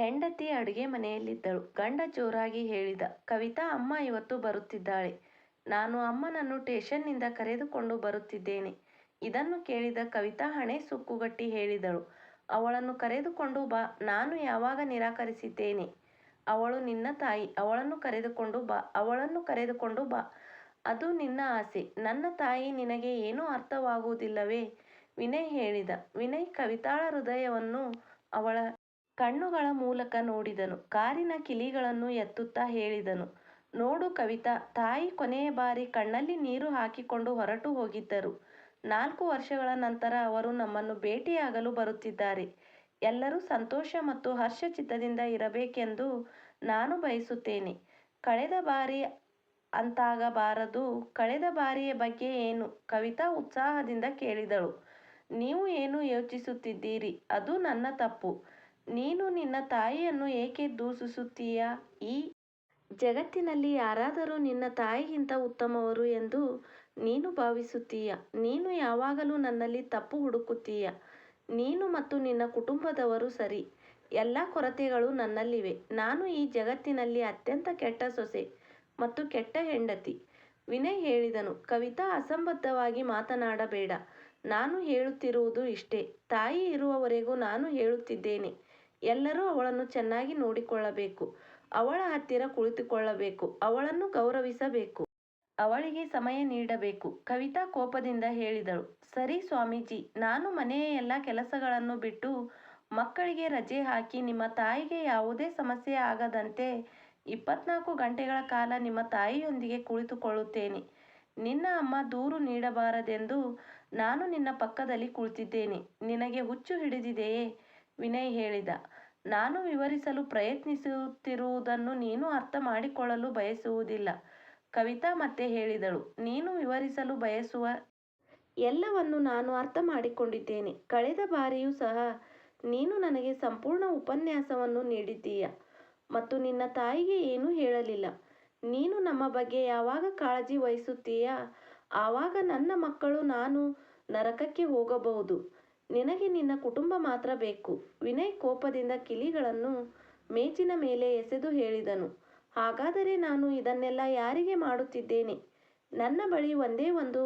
ಹೆಂಡತಿ ಅಡುಗೆ ಮನೆಯಲ್ಲಿದ್ದಳು. ಗಂಡ ಜೋರಾಗಿ ಹೇಳಿದ, ಕವಿತಾ ಅಮ್ಮ ಇವತ್ತು ಬರುತ್ತಿದ್ದಾಳೆ. ನಾನು ಅಮ್ಮನನ್ನು ಟೇಷನ್ನಿಂದ ಕರೆದುಕೊಂಡು ಬರುತ್ತಿದ್ದೇನೆ. ಇದನ್ನು ಕೇಳಿದ ಕವಿತಾ ಹಣೆ ಸುಕ್ಕುಗಟ್ಟಿ ಹೇಳಿದಳು, ಅವಳನ್ನು ಕರೆದುಕೊಂಡು ಬಾ. ನಾನು ಯಾವಾಗ ನಿರಾಕರಿಸಿದ್ದೇನೆ. ಅವಳು ನಿನ್ನ ತಾಯಿ. ಅವಳನ್ನು ಕರೆದುಕೊಂಡು ಬಾ. ಅವಳನ್ನು ಕರೆದುಕೊಂಡು ಬಾ. ಅದು ನಿನ್ನ ಆಸೆ. ನನ್ನ ತಾಯಿ ನಿನಗೆ ಏನೂ ಅರ್ಥವಾಗುವುದಿಲ್ಲವೇ ವಿನಯ್ ಹೇಳಿದ. ವಿನಯ್ ಕವಿತಾಳ ಹೃದಯವನ್ನು ಅವಳ ಕಣ್ಣುಗಳ ಮೂಲಕ ನೋಡಿದನು. ಕಾರಿನ ಕಿಲಿಗಳನ್ನು ಎತ್ತುತ್ತಾ ಹೇಳಿದನು, ನೋಡು ಕವಿತಾ, ತಾಯಿ ಕೊನೆಯ ಬಾರಿ ಕಣ್ಣಲ್ಲಿ ನೀರು ಹಾಕಿಕೊಂಡು ಹೊರಟು ಹೋಗಿದ್ದರು. ನಾಲ್ಕು ವರ್ಷಗಳ ನಂತರ ಅವರು ನಮ್ಮನ್ನು ಭೇಟಿಯಾಗಲು ಬರುತ್ತಿದ್ದಾರೆ. ಎಲ್ಲರೂ ಸಂತೋಷ ಮತ್ತು ಹರ್ಷಚಿತ್ತದಿಂದ ಇರಬೇಕೆಂದು ನಾನು ಬಯಸುತ್ತೇನೆ. ಕಳೆದ ಬಾರಿ ಅಂತಾಗಬಾರದು. ಕಳೆದ ಬಾರಿಯ ಬಗ್ಗೆ ಏನು ಕವಿತಾ ಉತ್ಸಾಹದಿಂದ ಕೇಳಿದಳು. ನೀವು ಏನು ಯೋಚಿಸುತ್ತಿದ್ದೀರಿ. ಅದು ನನ್ನ ತಪ್ಪು. ನೀನು ನಿನ್ನ ತಾಯಿಯನ್ನು ಏಕೆ ದೂಷಿಸುತ್ತೀಯ. ಈ ಜಗತ್ತಿನಲ್ಲಿ ಯಾರಾದರೂ ನಿನ್ನ ತಾಯಿಗಿಂತ ಉತ್ತಮವರು ಎಂದು ನೀನು ಭಾವಿಸುತ್ತೀಯ. ನೀನು ಯಾವಾಗಲೂ ನನ್ನಲ್ಲಿ ತಪ್ಪು ಹುಡುಕುತ್ತೀಯ. ನೀನು ಮತ್ತು ನಿನ್ನ ಕುಟುಂಬದವರು ಸರಿ. ಎಲ್ಲ ಕೊರತೆಗಳು ನನ್ನಲ್ಲಿವೆ. ನಾನು ಈ ಜಗತ್ತಿನಲ್ಲಿ ಅತ್ಯಂತ ಕೆಟ್ಟ ಸೊಸೆ ಮತ್ತು ಕೆಟ್ಟ ಹೆಂಡತಿ. ವಿನಯ್ ಹೇಳಿದನು. ಕವಿತಾ ಅಸಂಬದ್ಧವಾಗಿ ಮಾತನಾಡಬೇಡ. ನಾನು ಹೇಳುತ್ತಿರುವುದು ಇಷ್ಟೇ. ತಾಯಿ ಇರುವವರೆಗೂ ನಾನು ಹೇಳುತ್ತಿದ್ದೇನೆ. ಎಲ್ಲರೂ ಅವಳನ್ನು ಚೆನ್ನಾಗಿ ನೋಡಿಕೊಳ್ಳಬೇಕು. ಅವಳ ಹತ್ತಿರ ಕುಳಿತುಕೊಳ್ಳಬೇಕು. ಅವಳನ್ನು ಗೌರವಿಸಬೇಕು. ಅವಳಿಗೆ ಸಮಯ ನೀಡಬೇಕು. ಕವಿತಾ ಕೋಪದಿಂದ ಹೇಳಿದಳು, ಸರಿ ಸ್ವಾಮೀಜಿ, ನಾನು ಮನೆಯ ಎಲ್ಲ ಕೆಲಸಗಳನ್ನು ಬಿಟ್ಟು ಮಕ್ಕಳಿಗೆ ರಜೆ ಹಾಕಿ ನಿಮ್ಮ ತಾಯಿಗೆ ಯಾವುದೇ ಸಮಸ್ಯೆ ಆಗದಂತೆ ಇಪ್ಪತ್ನಾಲ್ಕು ಗಂಟೆಗಳ ಕಾಲ ನಿಮ್ಮ ತಾಯಿಯೊಂದಿಗೆ ಕುಳಿತುಕೊಳ್ಳುತ್ತೇನೆ. ನಿನ್ನ ಅಮ್ಮ ದೂರು ನೀಡಬಾರದೆಂದು ನಾನು ನಿನ್ನ ಪಕ್ಕದಲ್ಲಿ ಕುಳಿತಿದ್ದೇನೆ. ನಿನಗೆ ಹುಚ್ಚು ಹಿಡಿದಿದೆಯೇ ವಿನಯ್ ಹೇಳಿದ. ನಾನು ವಿವರಿಸಲು ಪ್ರಯತ್ನಿಸುತ್ತಿರುವುದನ್ನು ನೀನು ಅರ್ಥ ಮಾಡಿಕೊಳ್ಳಲು ಬಯಸುವುದಿಲ್ಲ, ಕವಿತಾ ಮತ್ತೆ ಹೇಳಿದಳು. ನೀನು ವಿವರಿಸಲು ಬಯಸುವ ಎಲ್ಲವನ್ನು ನಾನು ಅರ್ಥ ಮಾಡಿಕೊಂಡಿದ್ದೇನೆ. ಕಳೆದ ಬಾರಿಯೂ ಸಹ ನೀನು ನನಗೆ ಸಂಪೂರ್ಣ ಉಪನ್ಯಾಸವನ್ನು ನೀಡಿದ್ದೀಯ ಮತ್ತು ನಿನ್ನ ತಾಯಿಗೆ ಏನೂ ಹೇಳಲಿಲ್ಲ. ನೀನು ನಮ್ಮ ಬಗ್ಗೆ ಯಾವಾಗ ಕಾಳಜಿ ವಹಿಸುತ್ತೀಯ, ಆವಾಗ ನನ್ನ ಮಕ್ಕಳು ನಾನು ನರಕಕ್ಕೆ ಹೋಗಬಹುದು. ನಿನಗೆ ನಿನ್ನ ಕುಟುಂಬ ಮಾತ್ರ ಬೇಕು. ವಿನಯ್ ಕೋಪದಿಂದ ಕಿಲಿಗಳನ್ನು ಮೇಜಿನ ಮೇಲೆ ಎಸೆದು ಹೇಳಿದನು, ಹಾಗಾದರೆ ನಾನು ಇದನ್ನೆಲ್ಲ ಯಾರಿಗೆ ಮಾಡುತ್ತಿದ್ದೇನೆ. ನನ್ನ ಬಳಿ ಒಂದೇ ಒಂದು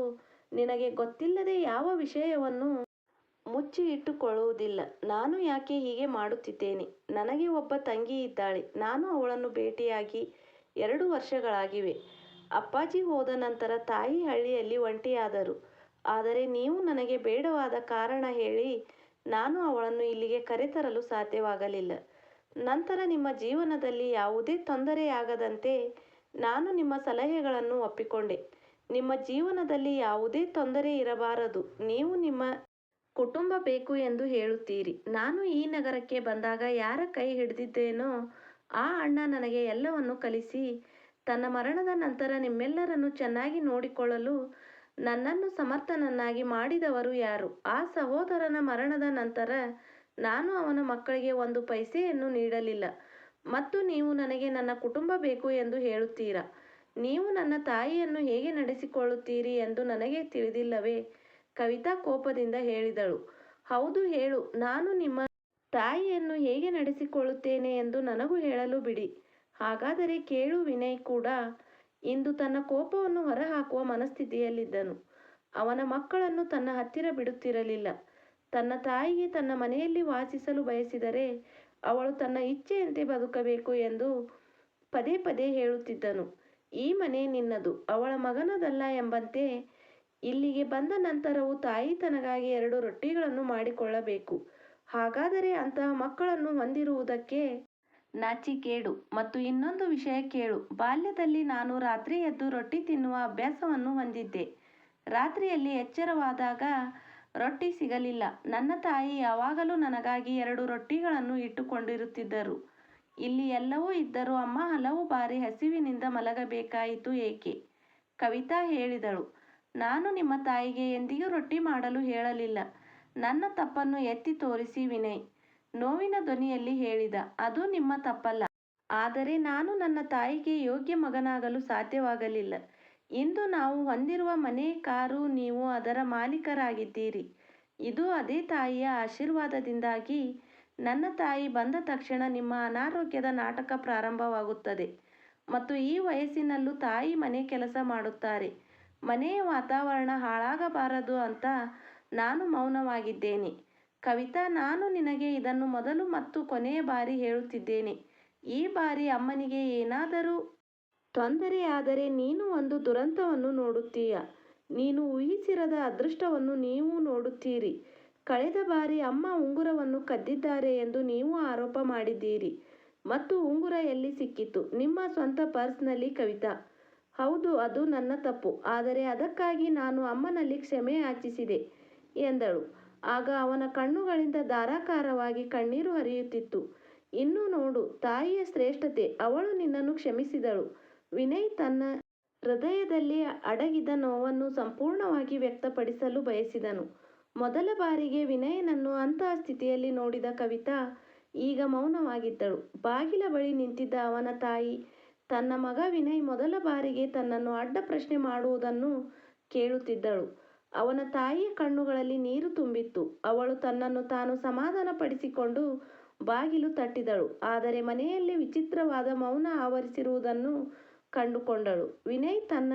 ನಿನಗೆ ಗೊತ್ತಿಲ್ಲದೆ ಯಾವ ವಿಷಯವನ್ನು ಮುಚ್ಚಿ ಇಟ್ಟುಕೊಳ್ಳುವುದಿಲ್ಲ. ನಾನು ಯಾಕೆ ಹೀಗೆ ಮಾಡುತ್ತಿದ್ದೇನೆ. ನನಗೆ ಒಬ್ಬ ತಂಗಿ ಇದ್ದಾಳೆ. ನಾನು ಅವಳನ್ನು ಭೇಟಿಯಾಗಿ ಎರಡು ವರ್ಷಗಳಾಗಿವೆ. ಅಪ್ಪಾಜಿ ಹೋದ ನಂತರ ತಾಯಿ ಹಳ್ಳಿಯಲ್ಲಿ ಒಂಟಿಯಾದರು. ಆದರೆ ನೀವು ನನಗೆ ಬೇಡವಾದ ಕಾರಣ ಹೇಳಿ ನಾನು ಅವಳನ್ನು ಇಲ್ಲಿಗೆ ಕರೆತರಲು ಸಾಧ್ಯವಾಗಲಿಲ್ಲ. ನಂತರ ನಿಮ್ಮ ಜೀವನದಲ್ಲಿ ಯಾವುದೇ ತೊಂದರೆಯಾಗದಂತೆ ನಾನು ನಿಮ್ಮ ಸಲಹೆಗಳನ್ನು ಒಪ್ಪಿಕೊಂಡೆ. ನಿಮ್ಮ ಜೀವನದಲ್ಲಿ ಯಾವುದೇ ತೊಂದರೆ ಇರಬಾರದು. ನೀವು ನಿಮ್ಮ ಕುಟುಂಬ ಬೇಕು ಎಂದು ಹೇಳುತ್ತೀರಿ. ನಾನು ಈ ನಗರಕ್ಕೆ ಬಂದಾಗ ಯಾರ ಕೈ ಹಿಡಿದಿದ್ದೇನೋ ಆ ಅಣ್ಣ ನನಗೆ ಎಲ್ಲವನ್ನು ಕಲಿಸಿ, ತನ್ನ ಮರಣದ ನಂತರ ನಿಮ್ಮೆಲ್ಲರನ್ನು ಚೆನ್ನಾಗಿ ನೋಡಿಕೊಳ್ಳಲು ನನ್ನನ್ನು ಸಮರ್ಥನನ್ನಾಗಿ ಮಾಡಿದವರು ಯಾರು. ಆ ಸಹೋದರನ ಮರಣದ ನಂತರ ನಾನು ಅವನ ಮಕ್ಕಳಿಗೆ ಒಂದು ಪೈಸೆಯನ್ನು ನೀಡಲಿಲ್ಲ ಮತ್ತು ನೀವು ನನಗೆ ನನ್ನ ಕುಟುಂಬ ಬೇಕು ಎಂದು ಹೇಳುತ್ತೀರಾ. ನೀವು ನನ್ನ ತಾಯಿಯನ್ನು ಹೇಗೆ ನಡೆಸಿಕೊಳ್ಳುತ್ತೀರಿ ಎಂದು ನನಗೆ ತಿಳಿದಿಲ್ಲವೇ ಕವಿತಾ ಕೋಪದಿಂದ ಹೇಳಿದಳು. ಹೌದು, ಹೇಳು. ನಾನು ನಿಮ್ಮ ತಾಯಿಯನ್ನು ಹೇಗೆ ನಡೆಸಿಕೊಳ್ಳುತ್ತೇನೆ ಎಂದು ನನಗೂ ಹೇಳಲು ಬಿಡಿ. ಹಾಗಾದರೆ ಕೇಳು ವಿನಯ್ ಕೂಡ ಇಂದು ತನ್ನ ಕೋಪವನ್ನು ಹೊರಹಾಕುವ ಮನಸ್ಥಿತಿಯಲ್ಲಿದ್ದನು. ಅವನ ಮಕ್ಕಳನ್ನು ತನ್ನ ಹತ್ತಿರ ಬಿಡುತ್ತಿರಲಿಲ್ಲ. ತನ್ನ ತಾಯಿಗೆ ತನ್ನ ಮನೆಯಲ್ಲಿ ವಾಸಿಸಲು ಬಯಸಿದರೆ ಅವಳು ತನ್ನ ಇಚ್ಛೆಯಂತೆ ಬದುಕಬೇಕು ಎಂದು ಪದೇ ಪದೇ ಹೇಳುತ್ತಿದ್ದನು. ಈ ಮನೆ ನಿನ್ನದು, ಅವಳ ಮಗನದಲ್ಲ ಎಂಬಂತೆ ಇಲ್ಲಿಗೆ ಬಂದ ನಂತರವೂ ತಾಯಿ ತನಗಾಗಿ ಎರಡು ರೊಟ್ಟಿಗಳನ್ನು ಮಾಡಿಕೊಳ್ಳಬೇಕು. ಹಾಗಾದರೆ ಅಂತಹ ಮಕ್ಕಳನ್ನು ಹೊಂದಿರುವುದಕ್ಕೆ ನಾಚಿಕೆಗೇಡು. ಮತ್ತು ಇನ್ನೊಂದು ವಿಷಯ ಕೇಳು. ಬಾಲ್ಯದಲ್ಲಿ ನಾನು ರಾತ್ರಿ ಎದ್ದು ರೊಟ್ಟಿ ತಿನ್ನುವ ಅಭ್ಯಾಸವನ್ನು ಹೊಂದಿದ್ದೆ. ರಾತ್ರಿಯಲ್ಲಿ ಎಚ್ಚರವಾದಾಗ ರೊಟ್ಟಿ ಸಿಗಲಿಲ್ಲ. ನನ್ನ ತಾಯಿ ಯಾವಾಗಲೂ ನನಗಾಗಿ ಎರಡು ರೊಟ್ಟಿಗಳನ್ನು ಇಟ್ಟುಕೊಂಡಿರುತ್ತಿದ್ದರು. ಇಲ್ಲಿ ಎಲ್ಲವೂ ಇದ್ದರೂ ಅಮ್ಮ ಹಲವು ಬಾರಿ ಹಸಿವಿನಿಂದ ಮಲಗಬೇಕಾಯಿತು ಏಕೆ ಕವಿತಾ ಹೇಳಿದಳು. ನಾನು ನಿಮ್ಮ ತಾಯಿಗೆ ಎಂದಿಗೂ ರೊಟ್ಟಿ ಮಾಡಲು ಹೇಳಲಿಲ್ಲ. ನನ್ನ ತಪ್ಪನ್ನು ಎತ್ತಿ ತೋರಿಸಿ ವಿನಯ್ ನೋವಿನ ಧ್ವನಿಯಲ್ಲಿ ಹೇಳಿದ. ಅದು ನಿಮ್ಮ ತಪ್ಪಲ್ಲ. ಆದರೆ ನಾನು ನನ್ನ ತಾಯಿಗೆ ಯೋಗ್ಯ ಮಗನಾಗಲು ಸಾಧ್ಯವಾಗಲಿಲ್ಲ. ಇಂದು ನಾವು ಹೊಂದಿರುವ ಮನೆ, ಕಾರು, ನೀವು ಅದರ ಮಾಲೀಕರಾಗಿದ್ದೀರಿ. ಇದು ಅದೇ ತಾಯಿಯ ಆಶೀರ್ವಾದದಿಂದಾಗಿ ನನ್ನ ತಾಯಿ ಬಂದ ತಕ್ಷಣ ನಿಮ್ಮ ಅನಾರೋಗ್ಯದ ನಾಟಕ ಪ್ರಾರಂಭವಾಗುತ್ತದೆ ಮತ್ತು ಈ ವಯಸ್ಸಿನಲ್ಲೂ ತಾಯಿ ಮನೆ ಕೆಲಸ ಮಾಡುತ್ತಾರೆ ಮನೆಯ ವಾತಾವರಣ ಹಾಳಾಗಬಾರದು ಅಂತ ನಾನು ಮೌನವಾಗಿದ್ದೇನೆ ಕವಿತಾ, ನಾನು ನಿನಗೆ ಇದನ್ನು ಮೊದಲು ಮತ್ತು ಕೊನೆಯ ಬಾರಿ ಹೇಳುತ್ತಿದ್ದೇನೆ. ಈ ಬಾರಿ ಅಮ್ಮನಿಗೆ ಏನಾದರೂ ತೊಂದರೆಯಾದರೆ ನೀನು ಒಂದು ದುರಂತವನ್ನು ನೋಡುತ್ತೀಯ. ನೀನು ಊಹಿಸಿರದ ಅದೃಷ್ಟವನ್ನು ನೀವು ನೋಡುತ್ತೀರಿ. ಕಳೆದ ಬಾರಿ ಅಮ್ಮ ಉಂಗುರವನ್ನು ಕದ್ದಿದ್ದಾರೆ ಎಂದು ನೀವು ಆರೋಪ ಮಾಡಿದ್ದೀರಿ. ಮತ್ತು ಉಂಗುರ ಎಲ್ಲಿ ಸಿಕ್ಕಿತು? ನಿಮ್ಮ ಸ್ವಂತ ಪರ್ಸ್ನಲ್ಲಿ ಕವಿತಾ. ಹೌದು, ಅದು ನನ್ನ ತಪ್ಪು. ಆದರೆ ಅದಕ್ಕಾಗಿ ನಾನು ಅಮ್ಮನಲ್ಲಿ ಕ್ಷಮೆ ಯಾಚಿಸಿದೆ ಎಂದಳು. ಆಗ ಅವನ ಕಣ್ಣುಗಳಿಂದ ಧಾರಾಕಾರವಾಗಿ ಕಣ್ಣೀರು ಹರಿಯುತ್ತಿತ್ತು. ಇನ್ನು ನೋಡು, ತಾಯಿಯ ಶ್ರೇಷ್ಠತೆ, ಅವಳು ನಿನ್ನನ್ನು ಕ್ಷಮಿಸಿದಳು. ವಿನಯ್ ತನ್ನ ಹೃದಯದಲ್ಲಿ ಅಡಗಿದ ನೋವನ್ನು ಸಂಪೂರ್ಣವಾಗಿ ವ್ಯಕ್ತಪಡಿಸಲು ಬಯಸಿದನು. ಮೊದಲ ಬಾರಿಗೆ ವಿನಯನನ್ನು ಅಂತಹ ಸ್ಥಿತಿಯಲ್ಲಿ ನೋಡಿದ ಕವಿತಾ ಈಗ ಮೌನವಾಗಿದ್ದಳು. ಬಾಗಿಲ ಬಳಿ ನಿಂತಿದ್ದ ಅವನ ತಾಯಿ, ತನ್ನ ಮಗ ವಿನಯ್ ಮೊದಲ ಬಾರಿಗೆ ತನ್ನನ್ನು ಅಡ್ಡ ಪ್ರಶ್ನೆ ಮಾಡುವುದನ್ನು ಕೇಳುತ್ತಿದ್ದಳು. ಅವನ ತಾಯಿಯ ಕಣ್ಣುಗಳಲ್ಲಿ ನೀರು ತುಂಬಿತ್ತು. ಅವಳು ತನ್ನನ್ನು ತಾನು ಸಮಾಧಾನಪಡಿಸಿಕೊಂಡು ಬಾಗಿಲು ತಟ್ಟಿದಳು. ಆದರೆ ಮನೆಯಲ್ಲಿ ವಿಚಿತ್ರವಾದ ಮೌನ ಆವರಿಸಿರುವುದನ್ನು ಕಂಡುಕೊಂಡಳು. ವಿನಯ್ ತನ್ನ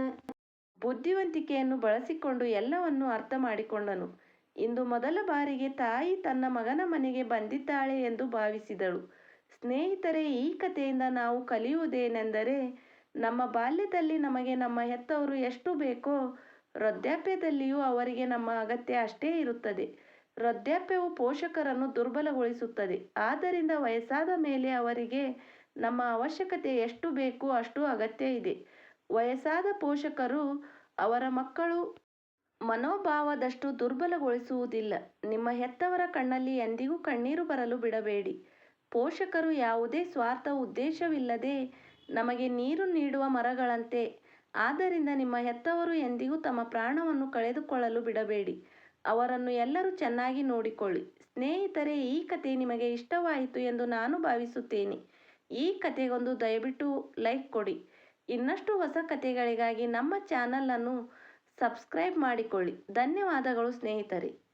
ಬುದ್ಧಿವಂತಿಕೆಯನ್ನು ಬಳಸಿಕೊಂಡು ಎಲ್ಲವನ್ನು ಅರ್ಥ ಮಾಡಿಕೊಂಡನು. ಇಂದು ಮೊದಲ ಬಾರಿಗೆ ತಾಯಿ ತನ್ನ ಮಗನ ಮನೆಗೆ ಬಂದಿದ್ದಾಳೆ ಎಂದು ಭಾವಿಸಿದಳು. ಸ್ನೇಹಿತರೆ, ಈ ಕಥೆಯಿಂದ ನಾವು ಕಲಿಯುವುದೇನೆಂದರೆ, ನಮ್ಮ ಬಾಲ್ಯದಲ್ಲಿ ನಮಗೆ ನಮ್ಮ ಹೆತ್ತವರು ಎಷ್ಟು ಬೇಕೋ ವೃದ್ಧಾಪ್ಯದಲ್ಲಿಯೂ ಅವರಿಗೆ ನಮ್ಮ ಅಗತ್ಯ ಅಷ್ಟೇ ಇರುತ್ತದೆ. ವೃದ್ಧಾಪ್ಯವು ಪೋಷಕರನ್ನು ದುರ್ಬಲಗೊಳಿಸುತ್ತದೆ. ಆದ್ದರಿಂದ ವಯಸ್ಸಾದ ಮೇಲೆ ಅವರಿಗೆ ನಮ್ಮ ಅವಶ್ಯಕತೆ ಎಷ್ಟು ಬೇಕು ಅಷ್ಟು ಅಗತ್ಯ ಇದೆ. ವಯಸ್ಸಾದ ಪೋಷಕರು ಅವರ ಮಕ್ಕಳು ಮನೋಭಾವದಷ್ಟು ದುರ್ಬಲಗೊಳಿಸುವುದಿಲ್ಲ. ನಿಮ್ಮ ಹೆತ್ತವರ ಕಣ್ಣಲ್ಲಿ ಎಂದಿಗೂ ಕಣ್ಣೀರು ಬರಲು ಬಿಡಬೇಡಿ. ಪೋಷಕರು ಯಾವುದೇ ಸ್ವಾರ್ಥ ಉದ್ದೇಶವಿಲ್ಲದೆ ನಮಗೆ ನೀರು ನೀಡುವ ಮರಗಳಂತೆ ಆದ್ದರಿಂದ ನಿಮ್ಮ ಹೆತ್ತವರು ಎಂದಿಗೂ ತಮ್ಮ ಪ್ರಾಣವನ್ನು ಕಳೆದುಕೊಳ್ಳಲು ಬಿಡಬೇಡಿ. ಅವರನ್ನು ಎಲ್ಲರೂ ಚೆನ್ನಾಗಿ ನೋಡಿಕೊಳ್ಳಿ. ಸ್ನೇಹಿತರೆ, ಈ ಕತೆ ನಿಮಗೆ ಇಷ್ಟವಾಯಿತು ಎಂದು ನಾನು ಭಾವಿಸುತ್ತೇನೆ. ಈ ಕತೆಗೊಂದು ದಯವಿಟ್ಟು ಲೈಕ್ ಕೊಡಿ. ಇನ್ನಷ್ಟು ಹೊಸ ಕತೆಗಳಿಗಾಗಿ ನಮ್ಮ ಚಾನಲನ್ನು ಸಬ್ಸ್ಕ್ರೈಬ್ ಮಾಡಿಕೊಳ್ಳಿ. ಧನ್ಯವಾದಗಳು ಸ್ನೇಹಿತರೆ.